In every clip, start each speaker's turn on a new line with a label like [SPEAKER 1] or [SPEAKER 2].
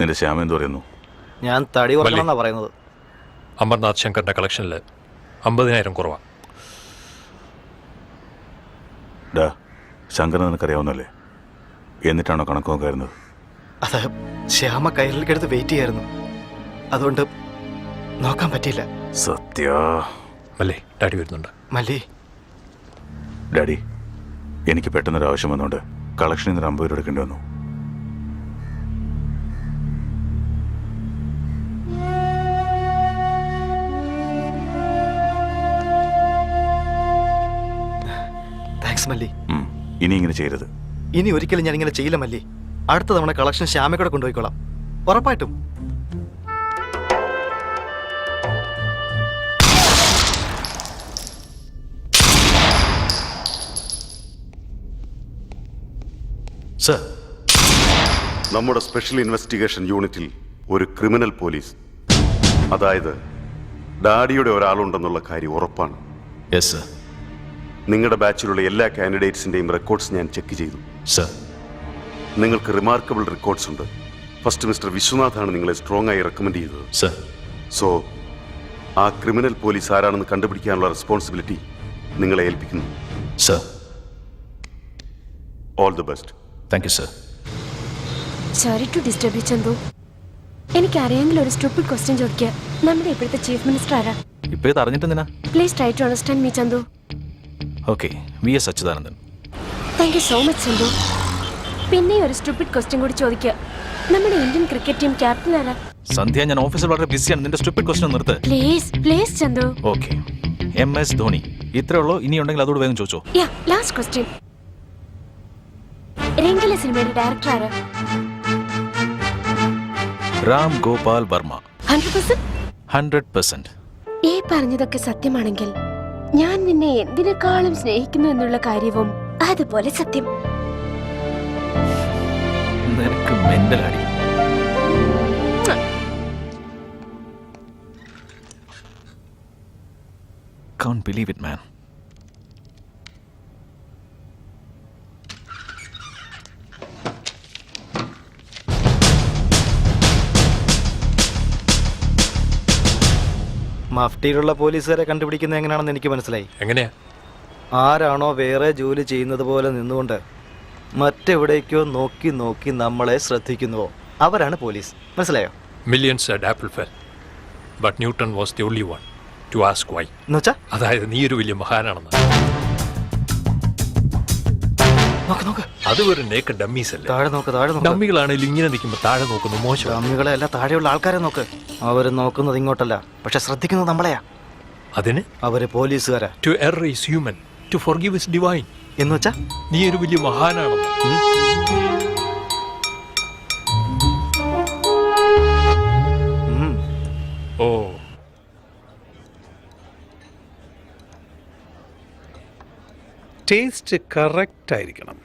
[SPEAKER 1] നിന്റെ ശ്യാമ എന്ത് പറയുന്നു?
[SPEAKER 2] ഞാൻ തടി കുറക്കണമെന്നാ പറയുന്നത്.
[SPEAKER 3] അമർനാഥ് ശങ്കറിന്റെ കളക്ഷനിൽ അമ്പതിനായിരം കുറവാ.
[SPEAKER 1] ഡാ ശങ്കരൻ നിനക്കറിയാവുന്നല്ലേ എന്നിട്ടാണോ കണക്ക് നോക്കായിരുന്നത്?
[SPEAKER 2] അത് ശ്യാമ കയറിലേക്കെടുത്ത് വെയിറ്റ് ചെയ്യായിരുന്നു. അതുകൊണ്ട് നോക്കാൻ പറ്റിയില്ല.
[SPEAKER 1] സത്യ.
[SPEAKER 3] മല്ലേ ഡാഡി വരുന്നുണ്ട്.
[SPEAKER 2] മല്ലേ.
[SPEAKER 1] ഡാഡി എനിക്ക് പെട്ടെന്നൊരു ആവശ്യം വന്നുകൊണ്ട് കളക്ഷനിൽ നിന്ന് ഒരു അമ്പത് രൂപ എടുക്കേണ്ടി വന്നു.
[SPEAKER 2] മല്ലി.
[SPEAKER 1] ഇനി ഇങ്ങനെ ചെയ്യരുത്.
[SPEAKER 2] ഇനി ഒരിക്കലും ഞാൻ ഇങ്ങനെ ചെയ്യില്ല മല്ലി. അടുത്ത തവണ കളക്ഷൻ ശ്യാമയ്ക്കൂടെ കൊണ്ടുപോയിക്കോളാം. ഉറപ്പായിട്ടും.
[SPEAKER 4] സർ
[SPEAKER 5] നമ്മുടെ സ്പെഷ്യൽ ഇൻവെസ്റ്റിഗേഷൻ യൂണിറ്റിൽ ഒരു ക്രിമിനൽ പോലീസ് അതായത് ഡാഡിയുടെ ഒരാളുണ്ടെന്നുള്ള കാര്യം ഉറപ്പാണ്.
[SPEAKER 4] യെസ് സർ
[SPEAKER 5] നിങ്ങളുടെ ബാച്ചിലുള്ള എല്ലാ കാൻഡിഡേറ്റ്സിന്റെയും റെക്കോർഡ്സ് ഞാൻ ചെക്ക് ചെയ്തു.
[SPEAKER 4] സർ.
[SPEAKER 5] നിങ്ങൾക്ക് റിമാർക്കബിൾ റെക്കോർഡ്സ് ഉണ്ട്. ഫസ്റ്റ് മിസ്റ്റർ വിശ്വനാഥാണ് നിങ്ങളെ സ്ട്രോങ് ആയി റെക്കമെൻഡ് ചെയ്തത്.
[SPEAKER 4] സർ.
[SPEAKER 5] സോ ആ ക്രിമിനൽ പോലീസ് ആരാണെന്ന് കണ്ടുപിടിക്കാനുള്ള റെസ്പോൺസിബിലിറ്റി നിങ്ങളെ ഏൽപ്പിക്കുന്നു.
[SPEAKER 4] Sir.
[SPEAKER 5] All the best
[SPEAKER 4] thank you sir
[SPEAKER 6] sorry to disturb you Chandu എനിക്ക് അറിയാമെങ്കിൽ ഒരു സ്റ്റൂപ്പിഡ് ക്വസ്റ്റ്യൻ ചോദിക്കുക നമ്മുടെ ഇപ്പോഴത്തെ ചീഫ് മിനിസ്റ്റർ ആരാ?
[SPEAKER 4] ഇപ്പൊ ഇത് അറിഞ്ഞിട്ടെന്തിനാ?
[SPEAKER 6] Please try to understand me Chandu
[SPEAKER 4] okay V S Achuthanandan.
[SPEAKER 6] Thank you so much Sindhu പിന്നെ ഒരു സ്റ്റുപ്പിഡ് ക്വസ്റ്റ്യൻ കൂടി ചോദിക്കുക നമ്മുടെ ഇന്ത്യൻ ക്രിക്കറ്റ് ടീം ക്യാപ്റ്റൻ ആരാ?
[SPEAKER 4] സന്ധ്യ ഞാൻ ഓഫീസിൽ വളരെ ബിസിയാണ് നിന്റെ സ്റ്റുപ്പിഡ് ക്വസ്റ്റ്യൻ നിർത്ത്.
[SPEAKER 6] Please please Chandu
[SPEAKER 4] okay. M S Dhoni. ഇത്രേ ഉള്ളൂ. ഇനി ഉണ്ടെങ്കിൽ അതോട് വേഗം ചോദിച്ചോ.
[SPEAKER 6] യാ ലാസ്റ്റ് ക്വസ്റ്റ്യൻ രംഗല സിനിമയുടെ ഡയറക്ടർ ആരാ?
[SPEAKER 4] Ram Gopal Varma.
[SPEAKER 6] Hundred percent
[SPEAKER 4] hundred percent
[SPEAKER 6] ഈ പറഞ്ഞതൊക്കെ സത്യമാണെങ്കിൽ ഞാൻ നിന്നെ എന്തിനേക്കാളും സ്നേഹിക്കുന്നു എന്നുള്ള കാര്യവും അതുപോലെ സത്യം
[SPEAKER 4] നിനക്ക് Can't believe it, man.
[SPEAKER 2] മഫ്റ്റിയിലുള്ള പോലീസുകാരെ കണ്ടുപിടിക്കുന്നത് എങ്ങനെയാണെന്ന് എനിക്ക് മനസ്സിലായി.
[SPEAKER 3] എങ്ങനെയാ?
[SPEAKER 2] ആരാണോ വേറെ ജോലി ചെയ്യുന്നത് പോലെ നിന്നുകൊണ്ട് മറ്റെവിടേക്കോ നോക്കി നോക്കി നമ്മളെ ശ്രദ്ധിക്കുന്നുവോ? അവരാണ് പോലീസ്. മനസ്സിലായോ?
[SPEAKER 3] Millions at apple fell but Newton was the only one to ask why
[SPEAKER 2] എന്നുവെച്ചാ
[SPEAKER 3] അതായത് നീ ഒരു വലിയ മഹാനാണെന്ന്.
[SPEAKER 2] നോക്ക് നോക്ക്.
[SPEAKER 3] അത് ഒരു നേക്ക് ഡമ്മീസ് അല്ലേ?
[SPEAKER 2] താഴെ നോക്ക് താഴെ നോക്ക്.
[SPEAKER 3] ഡമ്മികളാണെങ്കിലും ഇങ്ങനെ നിൽക്കുമ്പോൾ താഴെ നോക്കുന്നു മോശം.
[SPEAKER 2] ഡമ്മികളെ അല്ല താഴെയുള്ള ആൾക്കാരെ നോക്ക്. അവർ നോക്കുന്നത് ഇങ്ങോട്ടല്ല. പക്ഷെ ശ്രദ്ധിക്കുന്നത് നമ്മളെയാ.
[SPEAKER 3] അതിന്?
[SPEAKER 2] അവർ പോലീസുകാരാ.
[SPEAKER 3] To error is human to forgive is divine
[SPEAKER 2] എന്ന് വെച്ചാ?
[SPEAKER 3] നീ ഒരു വലിയ മഹാനാണെന്ന്. ഓ.
[SPEAKER 7] ടേസ്റ്റ് കറക്റ്റ് ആയിരിക്കണം.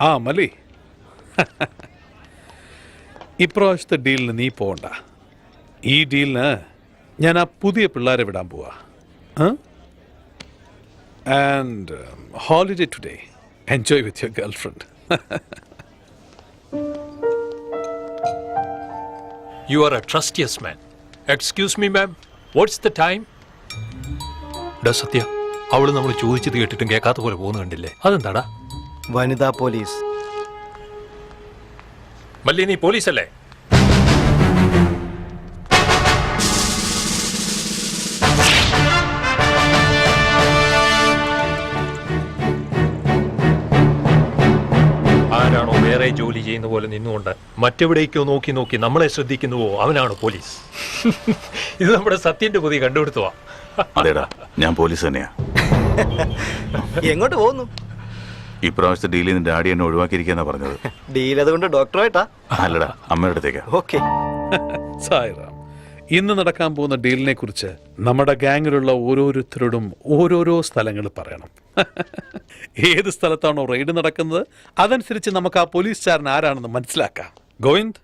[SPEAKER 7] ആ മലി ഇപ്രാവശ്യത്തെ ഡീലിന് നീ പോകണ്ട ഈ ഡീലിന് ഞാൻ ആ പുതിയ പിള്ളേരെ വിടാൻ പോവാ. And holiday today enjoy with your girl friend
[SPEAKER 3] you are a trustious man excuse me ma'am what's the time ഡാ സത്യ അവൾ നമ്മൾ ചോദിച്ചത് കേട്ടിട്ടും കേൾക്കാത്ത പോലെ പോകുന്നു കണ്ടില്ലേ? അതെന്താടാ?
[SPEAKER 2] വനിതാ പോലീസ്.
[SPEAKER 3] മല്ലി നീ പോലീസല്ലേ ആരാണോ വേറെ ജോലി ചെയ്യുന്ന പോലെ നിന്നുകൊണ്ട് മറ്റെവിടേക്കോ നോക്കി നോക്കി നമ്മളെ ശ്രദ്ധിക്കുന്നുവോ അവനാണ് പോലീസ്? ഇത് നമ്മുടെ സത്യന്റെ പുതിയ കണ്ടുപിടുത്തുവാ.
[SPEAKER 1] അതേടാ ഞാൻ പോലീസ് തന്നെയാ.
[SPEAKER 2] എങ്ങോട്ട് പോകുന്നു?
[SPEAKER 1] ഇപ്രാവശ്യത്തെ ഡീലിൽ നിന്ന് ഡാഡി എന്നെ ഒഴിവാക്കിയിരിക്കാന്നാ പറഞ്ഞത്.
[SPEAKER 2] ഡീൽ അതുകൊണ്ട് ഡോക്ടറായിട്ടാ?
[SPEAKER 1] അല്ലടാ അമ്മയുടെ അടുത്തേക്കാ.
[SPEAKER 2] ഓക്കെ.
[SPEAKER 7] സായിറാം ഇന്ന് നടക്കാൻ പോകുന്ന ഡീലിനെ കുറിച്ച് നമ്മുടെ ഗാങ്ങിലുള്ള ഓരോരുത്തരോടും ഓരോരോ സ്ഥലങ്ങൾ പറയണം. ഏത് സ്ഥലത്താണോ റെയ്ഡ് നടക്കുന്നത് അതനുസരിച്ച് നമുക്ക് ആ പോലീസുകാരൻ ആരാണെന്ന് മനസ്സിലാക്കാം. ഗോവിന്ദ്?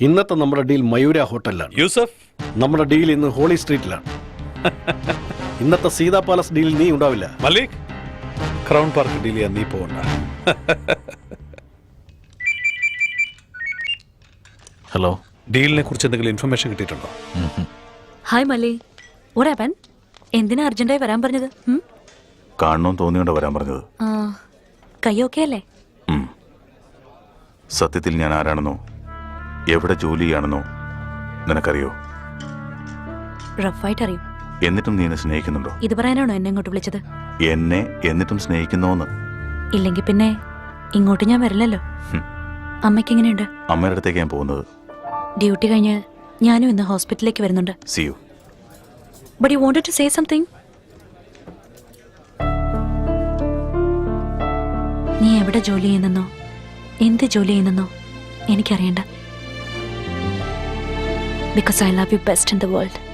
[SPEAKER 8] ഇന്നത്തെ നമ്മുടെ ഡീൽ മയൂര ഹോട്ടലിലാണ്.
[SPEAKER 7] യൂസഫ്?
[SPEAKER 8] നമ്മുടെ ഡീൽ ഇന്ന് ഹോളി സ്ട്രീറ്റിലാണ്. ഇന്നത്തെ സീതാ പാലസ് ഡീൽ നീ ഉണ്ടാവില്ല.
[SPEAKER 7] മലിക്? ക്രൗൺ പാർക്ക് ഡീൽ ചെയ്യാൻ നീ പോകണ്ട
[SPEAKER 4] ഹലോ
[SPEAKER 7] ഡീലിനെ കുറിച്ച് എന്തെങ്കിലും ഇൻഫർമേഷൻ കിട്ടിയിട്ടുണ്ടോ?
[SPEAKER 9] ഹായ് മല്ലി. ഒരാപ്പൻ എന്തിനാ അർജന്റായി വരാൻ പറഞ്ഞത്? ഉം?
[SPEAKER 1] കാണണമെന്ന് തോന്നിയോണ്ട് വരാൻ പറഞ്ഞത്.
[SPEAKER 9] ആ, കൈ ഓക്കെ അല്ലേ?
[SPEAKER 1] ഉം. സത്യത്തിൽ ഞാൻ ആരാണെന്നോ? എവിടെ ജോലി ചെയ്യാണെന്നോ? നിനക്കറിയോ?
[SPEAKER 9] റഫായിട്ട് അറിയും
[SPEAKER 1] എന്നിട്ടും നീ എന്നെ സ്നേഹിക്കുന്നുണ്ടോ?
[SPEAKER 9] ഇത് പറയാനാണോ എന്നെ ഇങ്ങോട്ട് വിളിച്ചത്?
[SPEAKER 1] എന്നെ എന്നിട്ടും സ്നേഹിക്കുന്നോന്ന്.
[SPEAKER 9] ഇല്ലെങ്കിൽ പിന്നെ ഇങ്ങോട്ട് ഞാൻ വരില്ലല്ലോ. അമ്മയ്ക്ക് എങ്ങനെയുണ്ട്?
[SPEAKER 1] അമ്മയുടെ അടുത്തേക്ക് ഞാൻ പോകുന്നത്.
[SPEAKER 9] ഡ്യൂട്ടി കഴിഞ്ഞ് ഞാനും ഇന്ന് ഹോസ്പിറ്റലിലേക്ക് വരുന്നുണ്ട്.
[SPEAKER 1] See you
[SPEAKER 9] but you wanted to say something നീ എവിടെ ജോലി ചെയ്യുന്നെന്നോ? എന്ത് ജോലി ചെയ്യുന്നെന്നോ? എനിക്കറിയണ്ട. Because I love you best in the world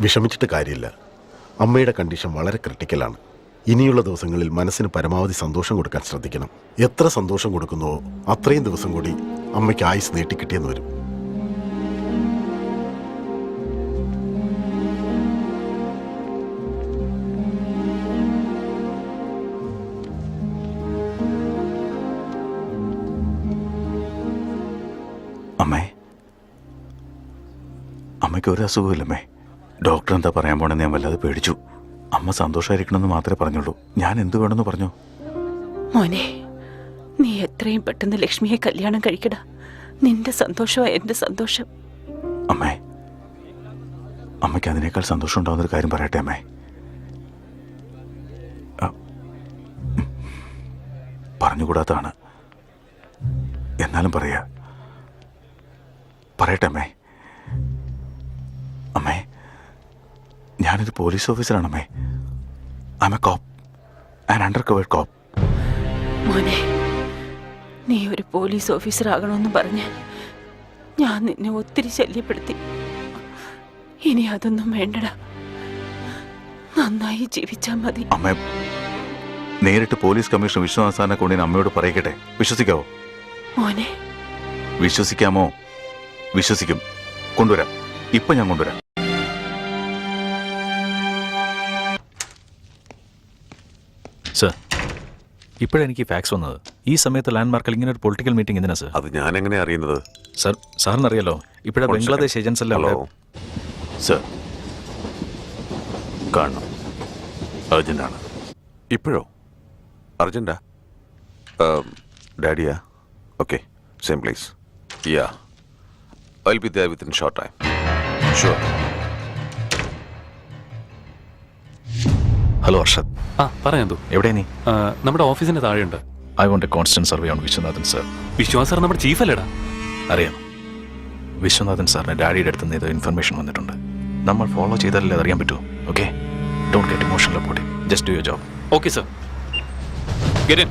[SPEAKER 8] വിഷമിച്ചിട്ട് കാര്യമില്ല. അമ്മയുടെ കണ്ടീഷൻ വളരെ ക്രിട്ടിക്കലാണ് ഇനിയുള്ള ദിവസങ്ങളിൽ മനസ്സിന് പരമാവധി സന്തോഷം കൊടുക്കാൻ ശ്രദ്ധിക്കണം. എത്ര സന്തോഷം കൊടുക്കുന്നുവോ അത്രയും ദിവസം കൂടി അമ്മയ്ക്ക് ആയുസ് നീട്ടിക്കിട്ടിയെന്ന് വരും.
[SPEAKER 1] അമ്മേ അമ്മയ്ക്ക് ഒരു അസുഖമില്ലമ്മേ ഡോക്ടർ എന്താ പറയാൻ പോണെന്ന് ഞാൻ വല്ലാതെ പേടിച്ചു. അമ്മ സന്തോഷമായിരിക്കണമെന്ന് മാത്രമേ പറഞ്ഞുള്ളൂ. ഞാൻ എന്ത് വേണമെന്ന് പറഞ്ഞു?
[SPEAKER 10] മോനെ നീ എത്രയും പെട്ടെന്ന് ലക്ഷ്മിയെ കല്യാണം കഴിക്കട. നിന്റെ സന്തോഷമാ എന്റെ സന്തോഷം.
[SPEAKER 1] അമ്മേ അമ്മയ്ക്ക് അതിനേക്കാൾ സന്തോഷം ഉണ്ടാവുന്നൊരു കാര്യം പറയട്ടെ അമ്മേ. പറഞ്ഞുകൂടാത്തതാണ്. എന്നാലും പറയാ. പറയട്ടെ അമ്മേ. ഞാനൊരു പോലീസ് ഓഫീസറാണ് അമ്മേ. I a cop and under covered cop
[SPEAKER 10] മോനെ നീ ഒരു പോലീസ് ഓഫീസർ ആകണമെന്ന് പറഞ്ഞ് ഞാൻ നിന്നെ ഒത്തിരി ശല്യപ്പെടുത്തി. ഇനി അതൊന്നും വേണ്ടടാ. നന്നായി ജീവിച്ചാൽ മതി.
[SPEAKER 1] അമ്മ നേരിട്ട് പോലീസ് കമ്മീഷണർ വിശ്വനാഥാനെ കൊണ്ട് ഞാൻ അമ്മയോട് പറയിക്കട്ടെ. വിശ്വസിക്കാവോ?
[SPEAKER 10] മോനെ.
[SPEAKER 1] വിശ്വസിക്കാമോ? വിശ്വസിക്കും. കൊണ്ടുവരാം. ഇപ്പൊ ഞാൻ കൊണ്ടുവരാം.
[SPEAKER 4] ഇപ്പോഴെനിക്ക് ഫാക്സ് വന്നത്. ഈ സമയത്ത് ലാൻഡ്മാർക്കിൽ ഇങ്ങനെ ഒരു പൊളിറ്റിക്കൽ മീറ്റിംഗ് എന്തിനാ സർ
[SPEAKER 5] അത് ഞാൻ എങ്ങനെ അറിയുന്നത്?
[SPEAKER 4] സർ സാറിനറിയാലോ? ഇപ്പോഴെ ബംഗ്ലാദേശ്. ഏജൻസ് എല്ലാം
[SPEAKER 5] ഹലോ
[SPEAKER 1] സർ കാണണം. അർജന്റാണ്
[SPEAKER 5] ഇപ്പോഴോ? അർജന്റാ ഡാഡിയാ okay same place yeah I be there within short time sure
[SPEAKER 4] hello Arshad
[SPEAKER 11] ആ പറയാം തോ
[SPEAKER 4] എവിടെ നീ?
[SPEAKER 11] നമ്മുടെ ഓഫീസിന്റെ താഴെയുണ്ട്.
[SPEAKER 4] I want a constant survey on Viswanathan sir
[SPEAKER 11] Vishwas sir നമ്മുടെ ചീഫ് അല്ലേടാ
[SPEAKER 4] അറിയാം. വിശ്വനാഥൻ സാറിന് ഡാഡിയുടെ അടുത്ത് നിന്ന് ഏതോ ഇൻഫർമേഷൻ വന്നിട്ടുണ്ട്. നമ്മൾ ഫോളോ ചെയ്താലല്ലേ അറിയാൻ പറ്റൂ. Okay don't get emotional about just do your job
[SPEAKER 11] okay sir get in